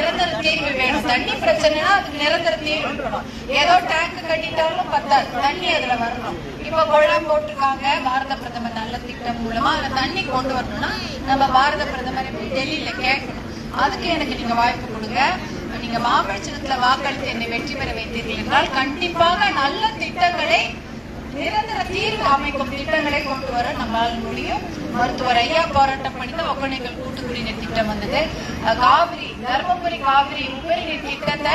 நிரந்தர தீர்வு வேணும். தண்ணி பிரச்சனைனா அதுக்கு நிரந்தர தீர்வு வேணும். ஏதோ டேங்க் கட்டிட்டாலும் பத்தாது. தண்ணி அதுல வரணும். இப்ப குழாம் போட்டிருக்காங்க. பாரத பிரதமர் நல்ல திட்டம் மூலமா அதுல தண்ணி கொண்டு வரணும்னா நம்ம பாரத பிரதமர் டெல்லியில கேட்கணும். அதுக்கு எனக்கு நீங்க வாய்ப்பு கொடுங்க. நீங்க மாம்பழச்சினத்துல வாக்களித்து என்னை வெற்றி பெற வைத்தீர்கள் என்றால் கண்டிப்பாக நல்ல திட்டங்களை நிரந்தர தீர்வு அமைக்கும் திட்டங்களை கொண்டு வர நம்மளால் முடியும். மருத்துவர் ஐயா போராட்டம் பண்ணி தான் கூட்டுக்குடிநீர் திட்டம் வந்தது. காவிரி தர்மபுரி காவிரி உபரிநீர் திட்டத்தை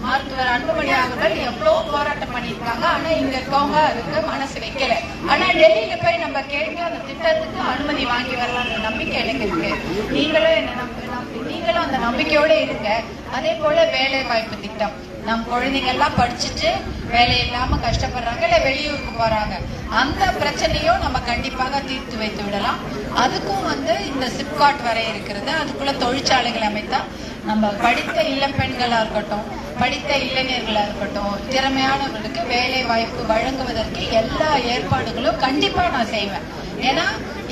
மருத்துவர் அன்புமணி அவர்கள் எவ்வளவு போராட்டம் பண்ணியிருக்காங்க. ஆனா இங்க இருக்கவங்க அதுக்கு மனசு வைக்கல. ஆனா டெல்லியில போய் நம்ம கேட்டு அந்த திட்டத்துக்கு அனுமதி வாங்கி வரலாம்ன்ற நம்பிக்கை எனக்கு இருக்கு. நீங்களும் என்ன நம்பி நம்பி- நீங்களும் அந்த நம்பிக்கையோட இருங்க. அதே போல வேலை வாய்ப்பு திட்டம். நம் குழந்தைங்க எல்லாம் படிச்சுட்டு வேலை இல்லாம கஷ்டப்படுறாங்க இல்ல வெளியூருக்கு போறாங்க. அந்த பிரச்சனையும் நம்ம கண்டிப்பாக தீர்த்து வைத்து விடலாம். அதுக்கும் வந்து இந்த சிப்காட் வரை இருக்கிறது. அதுக்குள்ள தொழிற்சாலைகள் அமைத்தா நம்ம படித்த இளப்பெண்களாக இருக்கட்டும் படித்த இளைஞர்களாக இருக்கட்டும் திறமையானவர்களுக்கு வேலை வாய்ப்பு வழங்குவதற்கு எல்லா ஏற்பாடுகளும் கண்டிப்பாக நான் செய்வேன். ஏன்னா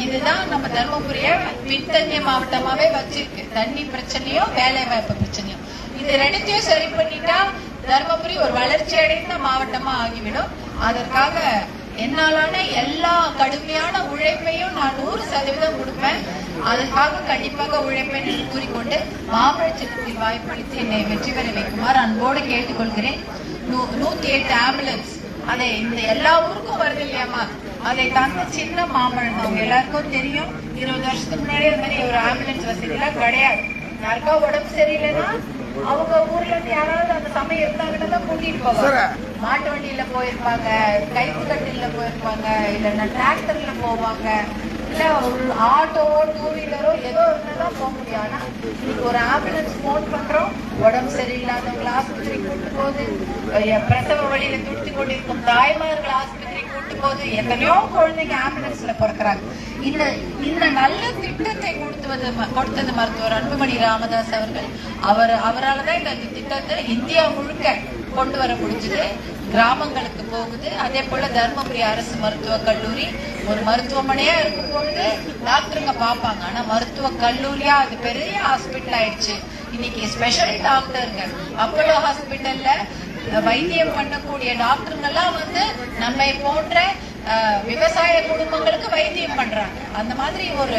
இதுதான் நம்ம தர்மபுரியை பின்தங்கிய மாவட்டமாவே வச்சிருக்கு. தண்ணி பிரச்சனையும் வேலை வாய்ப்பு பிரச்சனையும் இது ரெண்டுத்தையும் சரி பண்ணிட்டா தர்மபுரி ஒரு வளர்ச்சி அடைந்த மாவட்டமா ஆகிவிடும். அதற்காக என்னாலான எல்லா கடுமையான உழைப்பையும் நான் நூறு சதவீதம் கொடுப்பேன். அதற்காக கண்டிப்பாக உழைப்பேன் என்று கூறிக்கொண்டு மாம்பழச்சட்டத்தில் வாய்ப்பளித்து என்னை வெற்றி பெற வைக்குமாறு அன்போடு கேட்டுக்கொள்கிறேன். நூ- நூத்தி எட்டு ஆம்புலன்ஸ். அதை இந்த எல்லா ஊருக்கும் வருது இல்லையாமா அதை தந்த சின்ன மாம்பழம் அவங்க எல்லாருக்கும் தெரியும். இருபது வருஷத்துக்கு முன்னாடி அது மாதிரி ஒரு ஆம்புலன்ஸ் வசதி எல்லாம் கிடையாது. யாருக்கா உடம்பு சரியில்லைன்னா அவங்க ஊர்ல இருந்து யாராவது அந்த சமயம் இருந்தாங்கன்னா தான் கூட்டிட்டு போவாங்க. மாட்டு வண்டியில போயிருப்பாங்க கைப்பு கட்டில போயிருப்பாங்க இல்லைன்னா டிராக்டர்ல போவாங்க. இல்ல ஆட்டோவோ டூ வீலரோ ஏதோ இருந்தாலும் போக முடியும். ஆனா இன்னைக்கு ஒரு ஆம்புலன்ஸ் போன் பண்றோம். உடம்பு சரியில்லாதவங்களை ஆஸ்பத்திரிக்கு கூட்டு போகுது. பிரசவ வழியில துடித்து கொண்டிருக்கும் தாய்மார்கள் ஆஸ்பத்திரிக்கு கூட்டு போகுது. எத்தனையோ குழந்தைங்க ஆம்புலன்ஸ்ல பிறக்கிறாங்க. இந்த இந்த நல்ல திட்டத்தை கொடுத்துவது கொடுத்தது மருத்துவர் அன்புமணி ராமதாஸ் அவர்கள். அவர் அவரால் தான் இந்த திட்டத்தை இந்தியா முழுக்க கொண்டு வர முடிஞ்சது. கிராமங்களுக்கு போகுது. அதே போல தர்மபுரி அரசு மருத்துவக் கல்லூரி ஒரு மருத்துவமனையா இருக்கும் பொழுது டாக்டருங்க பார்ப்பாங்க. ஆனா மருத்துவ கல்லூரியா அது பெரிய ஹாஸ்பிட்டல் ஆயிடுச்சு. இன்னைக்கு ஸ்பெஷல் டாக்டருங்க. அப்போலோ ஹாஸ்பிட்டல்ல வைத்தியம் பண்ணக்கூடிய டாக்டருங்கெல்லாம் வந்து நம்மை போன்ற விவசாய குடும்பங்களுக்கு வைத்தியம் பண்றாங்க. அந்த மாதிரி ஒரு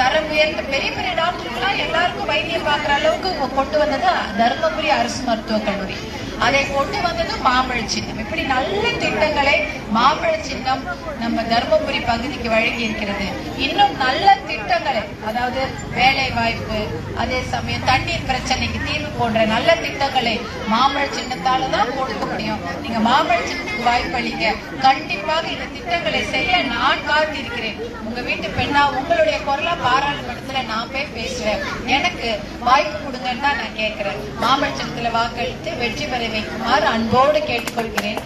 தரம் உயர்ந்த பெரிய பெரிய டாக்டர்கள்லாம் எல்லாருக்கும் வைத்தியம் பார்க்குற அளவுக்கு கொண்டு வந்தது தருமபுரி அரசு மருத்துவக் கல்லூரி. அதை கொண்டு வந்தது மாம்பழ சின்னம். இப்படி நல்ல திட்டங்களை மாம்பழ சின்னம் நம்ம தருமபுரி பகுதிக்கு வழங்கி இருக்கிறது இன்னும் நல்ல திட்டங்களை அதாவது வேலை வாய்ப்பு அதே சமயம் தண்ணீர் பிரச்சனைக்கு தீர்வு போன்ற நல்ல திட்டங்களை மாம்பழ சின்னத்தால தான் கொடுக்க முடியும். நீங்க மாம்பழ சின்னத்துக்கு வாய்ப்பளிங்க. கண்டிப்பாக இந்த திட்டங்களை செய்ய நான் காத்திருக்கிறேன். உங்க வீட்டு பெண்ணா உங்களுடைய குரலா பாராளுமன்றத்துல நான் போய் பேசுவேன். எனக்கு வாய்ப்பு கொடுங்கன்னு தான் நான் கேட்கிறேன் மாம்பழ சின்னத்துல வாக்களித்து வெற்றி பெற வைக்குமாறு அன்போடு கேட்டுக்கொள்கிறேன்.